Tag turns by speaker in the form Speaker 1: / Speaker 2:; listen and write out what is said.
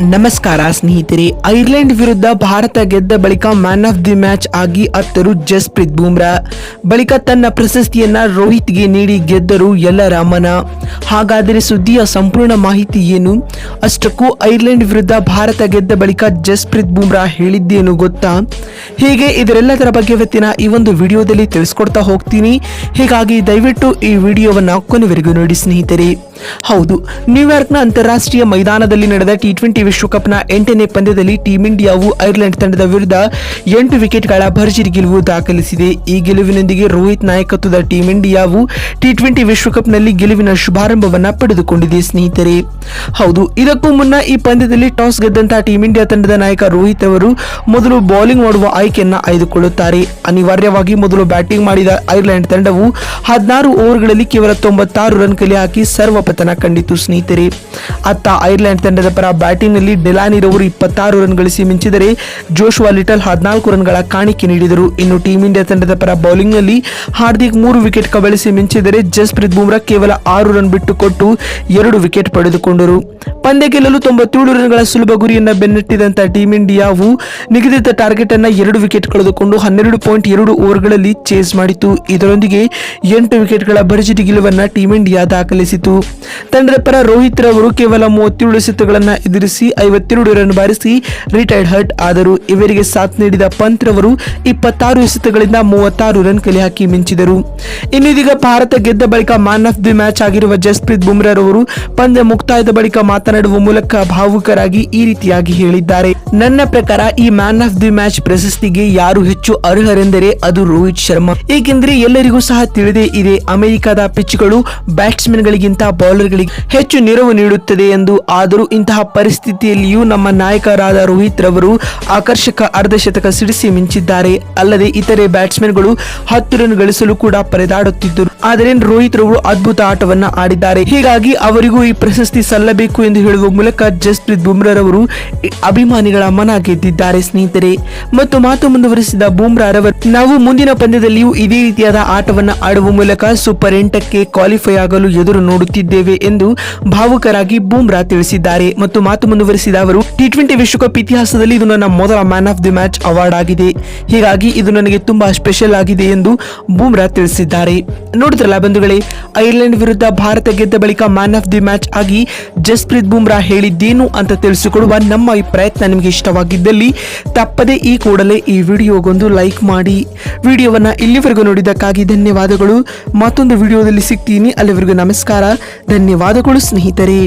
Speaker 1: ನಮಸ್ಕಾರ, ಸ್ನೇಹಿತರೆ. ಐರ್ಲೆಂಡ್ ವಿರುದ್ಧ ಭಾರತ ಗೆದ್ದ ಬಳಿಕ ಮ್ಯಾನ್ ಆಫ್ ದಿ ಮ್ಯಾಚ್ ಆಗಿ ಅತ್ತರು ಜಸ್ಪ್ರೀತ್ ಬೂಮ್ರಾ. ಬಳಿಕ ತನ್ನ ಪ್ರಶಸ್ತಿಯನ್ನ ರೋಹಿತ್ಗೆ ನೀಡಿ ಗೆದ್ದರು ಎಲ್ಲರ ಮನ ಹಾಗಾದರೆ ಸುದ್ದಿಯ ಸಂಪೂರ್ಣ ಮಾಹಿತಿ ಏನು? ಅಷ್ಟಕ್ಕೂ ಐರ್ಲೆಂಡ್ ವಿರುದ್ಧ ಭಾರತ ಗೆದ್ದ ಬಳಿಕ ಜಸ್ಪ್ರೀತ್ ಬೂಮ್ರಾ ಹೇಳಿದ್ದೇನು ಗೊತ್ತಾ? ಹೀಗೆ? ಇದರೆಲ್ಲದರ ಬಗ್ಗೆ ಇವತ್ತಿನ ಈ ಒಂದು ವಿಡಿಯೋದಲ್ಲಿ ತಿಳಿಸ್ಕೊಡ್ತಾ ಹೋಗ್ತೀನಿ. ಹೀಗಾಗಿ ದಯವಿಟ್ಟು ಈ ವಿಡಿಯೋವನ್ನ ಕೊನೆವರೆಗೂ ನೋಡಿ, ಸ್ನೇಹಿತರೆ. ಹೌದು, ನ್ಯೂಯಾರ್ಕ್ನ ಅಂತಾರಾಷ್ಟ್ರೀಯ ಮೈದಾನದಲ್ಲಿ ನಡೆದ ಟಿ ಟ್ವೆಂಟಿ ವಿಶ್ವಕಪ್ನ ಎಂಟನೇ ಪಂದ್ಯದಲ್ಲಿ ಟೀಂ ಇಂಡಿಯಾವು ಐರ್ಲೆಂಡ್ ತಂಡದ ವಿರುದ್ಧ ಎಂಟು ವಿಕೆಟ್ಗಳ ಭರ್ಜರಿ ಗೆಲುವು ದಾಖಲಿಸಿದೆ. ಈ ಗೆಲುವಿನೊಂದಿಗೆ ರೋಹಿತ್ ನಾಯಕತ್ವದ ಟೀಂ ಇಂಡಿಯಾವು ಟಿ ಟ್ವೆಂಟಿ ವಿಶ್ವಕಪ್ನಲ್ಲಿ ಗೆಲುವಿನ ಶುಭಾರಂಭವನ್ನ ಪಡೆದುಕೊಂಡಿದೆ ಸ್ನೇಹಿತರೆ. ಹೌದು, ಇದಕ್ಕೂ ಮುನ್ನ ಈ ಪಂದ್ಯದಲ್ಲಿ ಟಾಸ್ ಗೆದ್ದಂತಹ ಟೀಂ ಇಂಡಿಯಾ ತಂಡದ ನಾಯಕ ರೋಹಿತ್ ಅವರು ಮೊದಲು ಬೌಲಿಂಗ್ ಮಾಡುವ ಆಯ್ಕೆಯನ್ನು ಆಯ್ದುಕೊಳ್ಳುತ್ತಾರೆ. ಅನಿವಾರ್ಯವಾಗಿ ಮೊದಲು ಬ್ಯಾಟಿಂಗ್ ಮಾಡಿದ ಐರ್ಲೆಂಡ್ ತಂಡವು ಹದಿನಾರು ಓವರ್ಗಳಲ್ಲಿ ಕೇವಲ ತೊಂಬತ್ತಾರು ರನ್ ಕಲೆ ಹಾಕಿ ಸರ್ವಪತನ ಕಂಡಿತು ಸ್ನೇಹಿತರೆ. ಅತ್ತ ಐರ್ಲೆಂಡ್ ತಂಡದ ಪರ ಬ್ಯಾಟಿಂಗ್ನಲ್ಲಿ ಡೆಲಾನಿರ್ ರವರು ಇಪ್ಪತ್ತಾರು ರನ್ ಗಳಿಸಿ ಮಿಂಚಿದರೆ ಜೋಶ್ವಾ ಲಿಟಲ್ ಹದಿನಾಲ್ಕು ರನ್ಗಳ ಕಾಣಿಕೆ ನೀಡಿದರು. ಇನ್ನು ಟೀಂ ಇಂಡಿಯಾ ತಂಡದ ಪರ ಬೌಲಿಂಗ್ನಲ್ಲಿ ಹಾರ್ದಿಕ್ ಮೂರು ವಿಕೆಟ್ ಕಬಳಿಸಿ ಮಿಂಚಿದರೆ ಜಸ್ಪ್ರೀತ್ ಬುಮ್ರಾ ಕೇವಲ ಆರು ರನ್ ಬಿಟ್ಟುಕೊಟ್ಟು ಎರಡು ವಿಕೆಟ್ ಪಡೆದುಕೊಂಡರು. ಪಂದ್ಯ ಗೆಲ್ಲಲು ತೊಂಬತ್ತೇಳು ರನ್ಗಳ ಸುಲಭ ಗುರಿಯನ್ನು ಬೆನ್ನಟ್ಟಿದಂತ ಟೀಂ ಇಂಡಿಯಾವು ನಿಗದಿತ ಟಾರ್ಗೆಟ್ ಅನ್ನು ಎರಡು ವಿಕೆಟ್ ಕಳೆದುಕೊಂಡು ಹನ್ನೆರಡು ಪಾಯಿಂಟ್ ಎರಡು ಓವರ್ಗಳಲ್ಲಿ ಚೇಸ್ ಮಾಡಿತು. ಇದರೊಂದಿಗೆ ಎಂಟು ವಿಕೆಟ್ಗಳ ಭರ್ಜರಿ ಗೆಲುವನ್ನು ಟೀಂ ಇಂಡಿಯಾ ದಾಖಲಿಸಿತು. ತಂಡದ ಪರ ರೋಹಿತ್ ರವರು ಕೇವಲ ಮೂವತ್ತೇಳು ಸಿತ್ತುಗಳನ್ನು ಎದುರಿಸಿ ಐವತ್ತೆರಡು ರನ್ ಬಾರಿಸಿ ರಿಟೈರ್ಡ್ ಹರ್ಟ್ ಆದರು ಇವರಿಗೆ ಸಾಥ್ ನೀಡಿದ ಪಂತ್ ರವರು ಇಪ್ಪತ್ತಾರು ಎಸೆತಗಳಿಂದ ಮೂವತ್ತಾರು ರನ್ ಕಲೆ ಹಾಕಿ ಮಿಂಚಿದರು. ಇನ್ನು ಇದೀಗ ಭಾರತ ಗೆದ್ದ ಬಳಿಕ ಮ್ಯಾನ್ ಆಫ್ ದಿ ಮ್ಯಾಚ್ ಆಗಿರುವ ಜಸ್ಪ್ರೀತ್ ಬುಮ್ರಾ ರವರು ಪಂದ್ಯ ಮುಕ್ತಾಯದ ಬಳಿಕ ಮಾತನಾಡುವ ಮೂಲಕ ಭಾವುಕರಾಗಿ ಈ ರೀತಿಯಾಗಿ ಹೇಳಿದ್ದಾರೆ. ನನ್ನ ಪ್ರಕಾರ ಈ ಮ್ಯಾನ್ ಆಫ್ ದಿ ಮ್ಯಾಚ್ ಪ್ರಶಸ್ತಿಗೆ ಯಾರು ಹೆಚ್ಚು ಅರ್ಹರೆಂದರೆ ಅದು ರೋಹಿತ್ ಶರ್ಮಾ. ಏಕೆಂದರೆ ಎಲ್ಲರಿಗೂ ಸಹ ತಿಳಿದೇ ಇದೆ ಅಮೆರಿಕದ ಪಿಚ್ಗಳು ಬ್ಯಾಟ್ಸ್ಮನ್ಗಳಿಗಿಂತ ಬೌಲರ್ಗಳಿಗೆ ಹೆಚ್ಚು ನೆರವು ನೀಡುತ್ತದೆ ಎಂದು. ಆದರೂ ಇಂತಹ ಪರಿಸ್ಥಿತಿಯಲ್ಲಿಯೂ ನಮ್ಮ ನಾಯಕರಾದ ರೋಹಿತ್ ರವರು ಆಕರ್ಷಕ ಅರ್ಧಶತಕ ಸಿಡಿಸಿ ಮಿಂಚಿದ್ದಾರೆ. ಅಲ್ಲದೆ ಇತರೆ ಬ್ಯಾಟ್ಸ್ಮನ್ಗಳು ಹತ್ತು ರನ್ ಗಳಿಸಲು ಕೂಡ ಪರದಾಡುತ್ತಿದ್ದರು. ಆದರೆ ರೋಹಿತ್ ರವರು ಅದ್ಭುತ ಆಟವನ್ನ ಆಡಿದ್ದಾರೆ. ಹೀಗಾಗಿ ಅವರಿಗೂ ಈ ಪ್ರಶಸ್ತಿ ಸಲ್ಲಬೇಕು ಎಂದು ಹೇಳುವ ಮೂಲಕ ಜಸ್ಪ್ರೀತ್ ಬುಮ್ರಾ ರವರು ಅಭಿಮಾನಿಗಳ ಮನ ಗೆದ್ದಿದ್ದಾರೆ ಸ್ನೇಹಿತರೆ. ಮತ್ತು ಮಾತು ಮುಂದುವರಿಸಿದ ಬುಮ್ರಾ ರವರು, ನಾವು ಮುಂದಿನ ಪಂದ್ಯದಲ್ಲಿಯೂ ಇದೇ ರೀತಿಯಾದ ಆಟವನ್ನು ಆಡುವ ಮೂಲಕ ಸೂಪರ್ ಎಂಟಕ್ಕೆ ಕ್ವಾಲಿಫೈ ಆಗಲು ಎದುರು ನೋಡುತ್ತಿದ್ದೇವೆ ಎಂದು ಭಾವುಕರಾಗಿ ಬೂಮ್ರಾ ತಿಳಿಸಿದ್ದಾರೆ. ಮತ್ತು ಮಾತು ಮುಂದುವರಿಸಿದ ಅವರು ಟಿ ಟ್ವೆಂಟಿ ವಿಶ್ವಕಪ್ ಇತಿಹಾಸದಲ್ಲಿ ಇದು ನನ್ನ ಮೊದಲ man of the match award ಆಗಿದೆ. ಹೀಗಾಗಿ ಇದು ನನಗೆ ತುಂಬಾ ಸ್ಪೆಷಲ್ ಆಗಿದೆ ಎಂದು ಬೂಮ್ರಾ ತಿಳಿಸಿದ್ದಾರೆ. ನೋಡಿದ್ರಲ್ಲ ಬಂಧುಗಳೇ, ಐರ್ಲೆಂಡ್ ವಿರುದ್ಧ ಭಾರತ ಗೆದ್ದ ಬಳಿಕ ಮ್ಯಾನ್ ಆಫ್ ದಿ ಮ್ಯಾಚ್ ಆಗಿ ಜಸ್ಪ್ರೀತ್ ಬೂಮ್ರಾ ಹೇಳಿದ್ದೇನು ಅಂತ ತಿಳಿಸಿಕೊಡುವ ನಮ್ಮ ಈ ಪ್ರಯತ್ನ ನಿಮಗೆ ಇಷ್ಟವಾಗಿದ್ದಲ್ಲಿ ತಪ್ಪದೇ ಈ ಕೂಡಲೇ ಈ ವಿಡಿಯೋಗೊಂದು ಲೈಕ್ ಮಾಡಿ. ವಿಡಿಯೋವನ್ನ ಇಲ್ಲಿವರೆಗೂ ನೋಡಿದ್ದಕ್ಕಾಗಿ ಧನ್ಯವಾದಗಳು. ಮತ್ತೊಂದು ವಿಡಿಯೋದಲ್ಲಿ ಸಿಗ್ತೀನಿ. ಅಲ್ಲಿವರೆಗೂ ನಮಸ್ಕಾರ. ಧನ್ಯವಾದಗಳು ಸ್ನೇಹಿತರೆ.